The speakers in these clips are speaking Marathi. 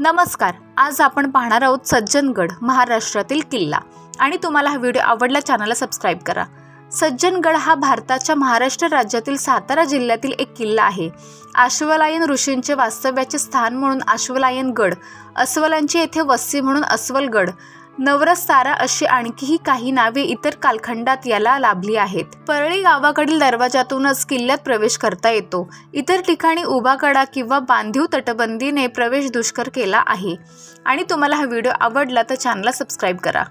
नमस्कार. आज आपण पाहणार आहोत सज्जनगड महाराष्ट्रातील किल्ला. आणि तुम्हाला हा व्हिडिओ आवडला चॅनलला सबस्क्राईब करा. सज्जनगड हा भारताच्या महाराष्ट्र राज्यातील सातारा जिल्ह्यातील एक किल्ला आहे. आश्वलायन ऋषींचे वास्तव्याचे स्थान म्हणून आश्वलायन गड अस्वलांची येथे वस्ती म्हणून अस्वलगड नवरस तारा अशी आणखीही काही नावे इतर कालखंडात याला लाभली आहेत. परळी गावाकडील दरवाजातूनच किल्ल्यात प्रवेश करता येतो. इतर ठिकाणी उभा कडा किंवा बांधीव तटबंदीने प्रवेश दुष्कर केला आहे. आणि तुम्हाला हा व्हिडिओ आवडला तर चॅनलला सबस्क्राईब करा.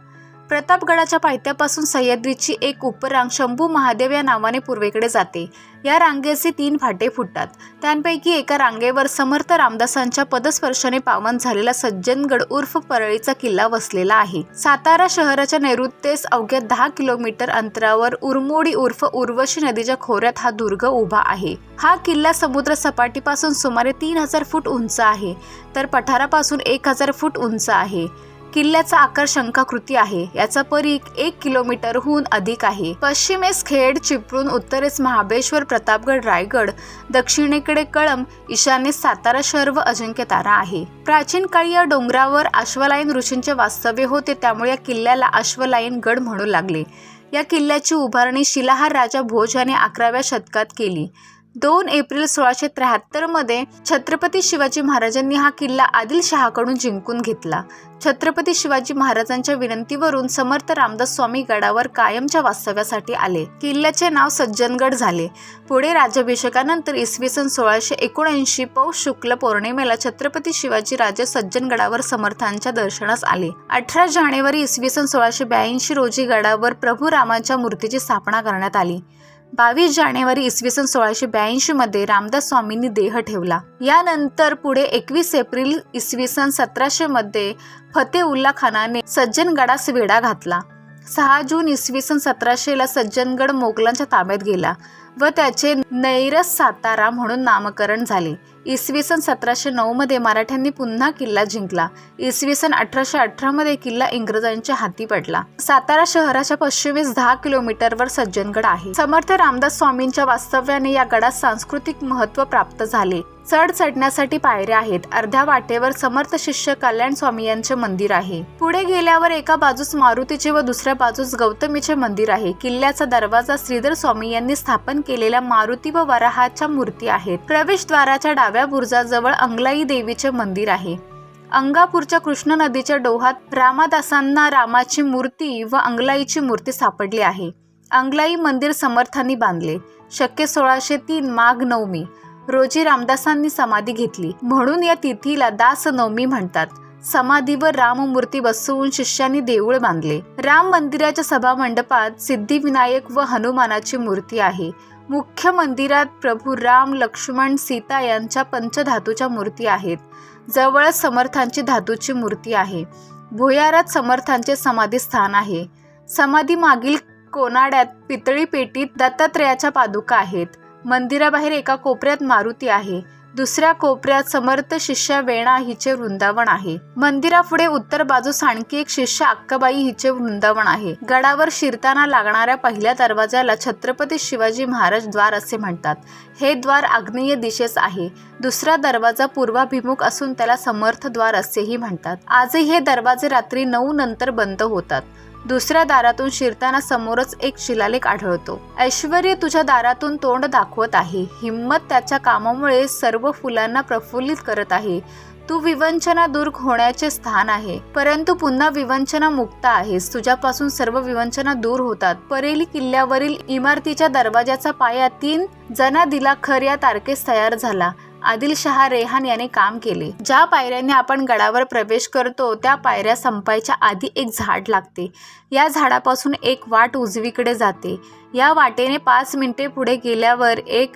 प्रतापगडाच्या पायथ्यापासून सह्याद्रीची एक उपरांग शंभू महादेव या नावाने पूर्वेकडे जाते. या रांगेचे तीन फाटे फुटतात. त्यांपैकी एका रांगेवर समर्थ रामदासांच्या पदस्पर्शाने पावन झालेला सज्जनगड उर्फ परळीचा किल्ला वसलेला आहे. सातारा शहराच्या नैऋत्येस अवघ्या दहा किलोमीटर अंतरावर उरमोडी उर्फ उर्वशी नदीच्या खोऱ्यात हा दुर्ग उभा आहे. हा किल्ला समुद्र सपाटीपासून सुमारे तीन हजार फूट उंच आहे तर पठारापासून एक हजार फूट उंच आहे. किल्ल्याचा आकार शंखाकृती आहे. याचा परीख एक किलोमीटरहून अधिक आहे. पश्चिमेस खेड चिपळूण उत्तरेस महाबळेश्वर प्रतापगड रायगड दक्षिणेकडे कळंब ईशान्येस सातारा शहर व अजिंक्यतारा आहे. प्राचीन काळी या डोंगरावर अश्वलायन ऋषींचे वास्तव्य होते. त्यामुळे या किल्ल्याला अश्वलायन गड म्हणू लागले. या किल्ल्याची उभारणी शिलाहार राजा भोज याने अकराव्या शतकात केली. दोन एप्रिल सोळाशे त्र्याहत्तरमध्ये छत्रपती शिवाजी महाराजांनी हा किल्ला आदिलशहाकडून जिंकून घेतला. छत्रपती शिवाजी महाराजांच्या विनंतीवरून समर्थ रामदास स्वामी गडावर कायमच्या वास्तव्यासाठी आले. किल्ल्याचे नाव सज्जनगड झाले. पुढे राज्याभिषेकानंतर इसवी सन सोळाशे एकोणऐंशी पौष शुक्ल पौर्णिमेला छत्रपती शिवाजी राजे सज्जनगडावर समर्थांच्या दर्शनास आले. अठरा जानेवारी इसवी सन सोळाशे ब्याऐंशी रोजी गडावर प्रभू रामाच्या मूर्तीची स्थापना करण्यात आली. बावीस जानेवारी इसवी सन सोळाशे ब्याऐंशी मध्ये रामदास स्वामींनी देह ठेवला. यानंतर पुढे एकवीस एप्रिल इसवी सन सतराशे मध्ये फतेउल्ला खानाने सज्जनगडास वेढा घातला. सहा जून इसवी सन सतराशेला सज्जनगड मोगलांच्या ताब्यात गेला. व त्याचे नैरस सातारा म्हणून नामकरण झाले. इसवी सन सतराशे नऊमध्ये मराठ्यांनी पुन्हा किल्ला जिंकला. इसवी सन अठराशे अठरामध्ये किल्ला इंग्रजांच्या हाती पडला. सातारा शहराच्या पश्चिमेस दहा किलोमीटरवर सज्जनगड आहे. समर्थ रामदास स्वामींच्या वास्तव्याने या गडात सांस्कृतिक महत्त्व प्राप्त झाले. चढ चढण्यासाठी पायऱ्या आहेत. अर्ध्या वाटेवर समर्थ शिष्य कल्याण स्वामी यांचे मंदिर आहे. पुढे गेल्यावर एका बाजूस मारुतीचे व दुसऱ्या बाजूस गौतमीचे मंदिर आहे. किल्ल्याचा दरवाजा श्रीधर स्वामी यांनी स्थापन केलेल्या मारुती व वराहाच्या मूर्ती आहेत. प्रवेशद्वाराच्या डाव्या बुरजाजवळ अंगलाई देवीचे मंदिर आहे. अंगापूरच्या कृष्ण नदीच्या डोहात रामादासांना रामाची मूर्ती व अंगलाईची मूर्ती सापडली आहे. अंगलाई मंदिर समर्थांनी बांधले. शक्य सोळाशे तीन माघ नवमी. रोजी रामदासांनी समाधी घेतली. म्हणून या तिथीला दास नवमी म्हणतात. समाधीवर राममूर्ती बसवून शिष्यांनी देऊळ बांधले. राम मंदिराच्या सभा मंडपात सिद्धिविनायक व हनुमानाची मूर्ती आहे. मुख्य मंदिरात प्रभू राम लक्ष्मण सीता यांच्या पंचधातूच्या मूर्ती आहेत. जवळच समर्थांची धातूची मूर्ती आहे. भुयारात समर्थांचे समाधी स्थान आहे. समाधी मागील कोनाड्यात पितळी पेटीत दत्तात्रयाच्या पादुका आहेत. मंदिराबाहेर एका कोपऱ्यात मारुती आहे. दुसऱ्या कोपऱ्यात समर्थ शिष्या वेणा हिचे वृंदावन आहे. मंदिरापुढे उत्तर बाजूस आणखी एक शिष्य अक्काबाई हिचे वृंदावन आहे. गडावर शिरताना लागणाऱ्या पहिल्या दरवाजाला छत्रपती शिवाजी महाराज द्वार असे म्हणतात. हे द्वार आग्नेय दिशेस आहे. दुसरा दरवाजा पूर्वाभिमुख असून त्याला समर्थ द्वार असेही म्हणतात. आजही हे दरवाजे रात्री नऊ नंतर बंद होतात. दुसऱ्या दारातून शिरताना समोरच एक शिलालेख आढळतो. ऐश्वर्य तुझ्या दारातून तोंड दाखवत आहे. हिम्मत त्याच्या कामामुळे सर्व फुलांना प्रफुल्लित करत आहे. तू विवंचना दूर होण्याचे स्थान आहे. परंतु पुन्हा विवंचना मुक्त आहेस. तुझ्यापासून सर्व विवंचना दूर होतात. परेली किल्ल्यावरील इमारतीच्या दरवाजाचा पाया तीन जना दिला खर या तारखेस तयार झाला. आदिलशहा रेहान याने काम केले. ज्या पायऱ्याने आपण गडावर प्रवेश करतो त्या पायऱ्या संपायच्या आधी एक झाड लागते. या झाडापासून एक वाट उजवीकडे जाते. या वाटेने पाच मिनिटे पुढे गेल्यावर एक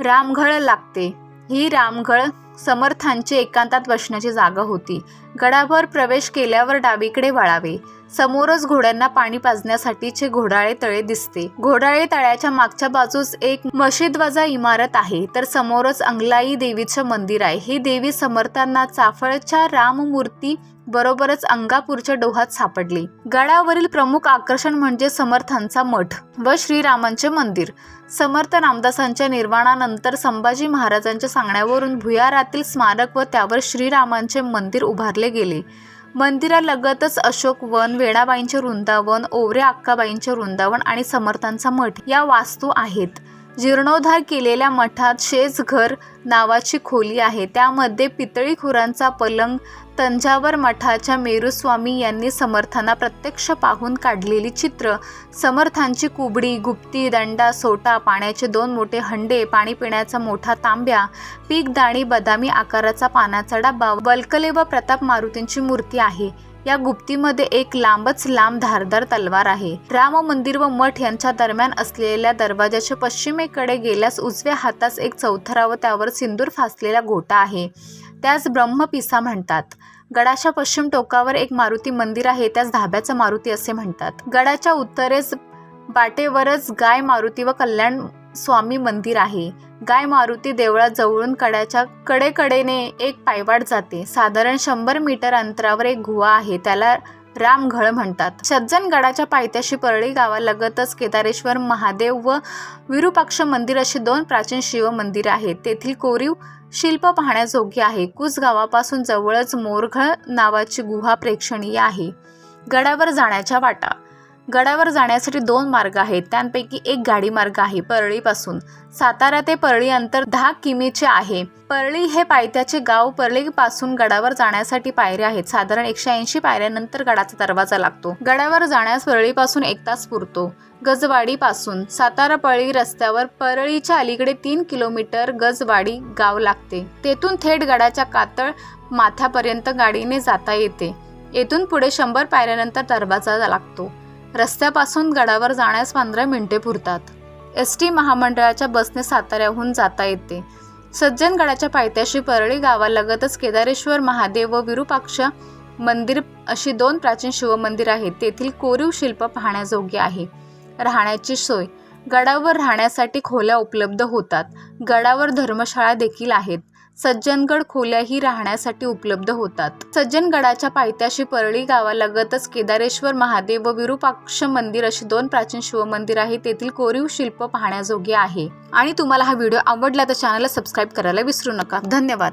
रामघळ लागते. ही रामघळ समर्थांची एकांतात बसण्याची जागा होती. गडावर प्रवेश केल्यावर डावीकडे वळावे. समोरच घोड्यांना पाणी पाजण्यासाठीचे घोडाळे तळे दिसते. घोडाळे तळ्याच्या मागच्या बाजूस एक मशीदवजा इमारत आहे. तर समोरच अंगलाई देवीचं मंदिर आहे. ही देवी समर्थांना चाफळच्या राममूर्ती बरोबरच अंगापूरच्या डोहात सापडली. गडावरील प्रमुख आकर्षण म्हणजे समर्थांचा मठ व श्रीरामांचे मंदिर. समर्थ रामदासांच्या निर्वाणानंतर संभाजी महाराजांच्या सांगण्यावरून भुयारातील स्मारक व त्यावर श्रीरामांचे मंदिर उभारले गेले. मंदिरालगतच अशोक वन वेणाबाईंचे वृंदावन ओवरे अक्काबाईंचे वृंदावन आणि समर्थांचा मठ या वास्तू आहेत. जीर्णोद्धार केलेल्या मठात शेजघर नावाची खोली आहे. त्यामध्ये पितळी खुरांचा पलंग तंजावर मठाच्या मेरुस्वामी यांनी समर्थांना प्रत्यक्ष पाहून काढलेली चित्र. समर्थांची कुबडी गुप्ती दंडा सोटा पाण्याचे दोन मोठे हंडे पाणी पिण्याचा मोठा तांब्या पीक दाणी बदामी आकाराचा पानाचा डब्बा वल्कले व प्रताप मारुतींची मूर्ती आहे. या गुप्तीमध्ये एक लांबच लांब धारदार तलवार आहे. राम मंदिर व मठ यांच्या दरम्यान असलेल्या दरवाजाच्या पश्चिमेकडे गेल्यास उजव्या हातास एक चौथरा व त्यावर सिंदूर फासलेला गोटा आहे. त्यास ब्रह्मपिसा म्हणतात. गडाच्या पश्चिम टोकावर एक मारुती मंदिर आहे त्यास धाब्याचं मारुती असे म्हणतात. गडाच्या उत्तरेस बाटेवरच गाय मारुती व कल्याण स्वामी मंदिर आहे. गाय मारुती देवळाजवळून कड्याच्या कडेकडेने एक पायवाट जाते. साधारण शंभर मीटर अंतरावर एक गुहा आहे. त्याला रामघळ म्हणतात. सज्जनगडाच्या पायथ्याशी परळी गावालगतच केदारेश्वर महादेव व विरूपाक्ष मंदिर अशी दोन प्राचीन शिव मंदिर आहेत. तेथील कोरीव शिल्प पाहण्याजोगे आहे. कुस गावापासून जवळच मोरघळ नावाची गुहा प्रेक्षणीय आहे. गडावर जाण्याच्या वाटा गडावर जाण्यासाठी दोन मार्ग आहेत. त्यांपैकी एक गाडी मार्ग आहे परळीपासून. सातारा ते परळी अंतर दहा किमीचे आहे. परळी हे पायथ्याचे गाव. परळीपासून गडावर जाण्यासाठी पायऱ्या आहेत. साधारण एकशे ऐंशी पायऱ्यानंतर गडाचा दरवाजा लागतो. गडावर जाण्यास परळीपासून एक तास पुरतो. गजवाडीपासून. सातारा परळी रस्त्यावर परळीच्या अलीकडे तीन किलोमीटर गजवाडी गाव लागते. तेथून थेट गडाच्या कातळ माथ्यापर्यंत गाडीने जाता येते. येथून पुढे शंभर पायऱ्यानंतर दरवाजा लागतो. रस्त्यापासून गडावर जाण्यास पंधरा मिनिटे पुरतात. एस टी महामंडळाच्या बसने साताऱ्याहून जाता येते. सज्जनगडाच्या पायथ्याशी परळी गावालगतच केदारेश्वर महादेव व विरूपाक्ष मंदिर अशी दोन प्राचीन शिवमंदिर आहेत. तेथील कोरीव शिल्प पाहण्याजोगे आहे. राहण्याची सोय. गडावर राहण्यासाठी खोल्या उपलब्ध होतात. गडावर धर्मशाळा देखील आहेत. सज्जनगड खोल्याही राहण्यासाठी उपलब्ध होतात. सज्जनगडाच्या पायथ्याशी परळी गावालगतच केदारेश्वर महादेव व विरूपाक्ष मंदिर अशी दोन प्राचीन शिवमंदिर आहे तेथील कोरीव शिल्प पाहण्याजोगे आहे. आणि तुम्हाला हा व्हिडिओ आवडला तर चॅनलला सबस्क्राईब करायला विसरू नका. धन्यवाद.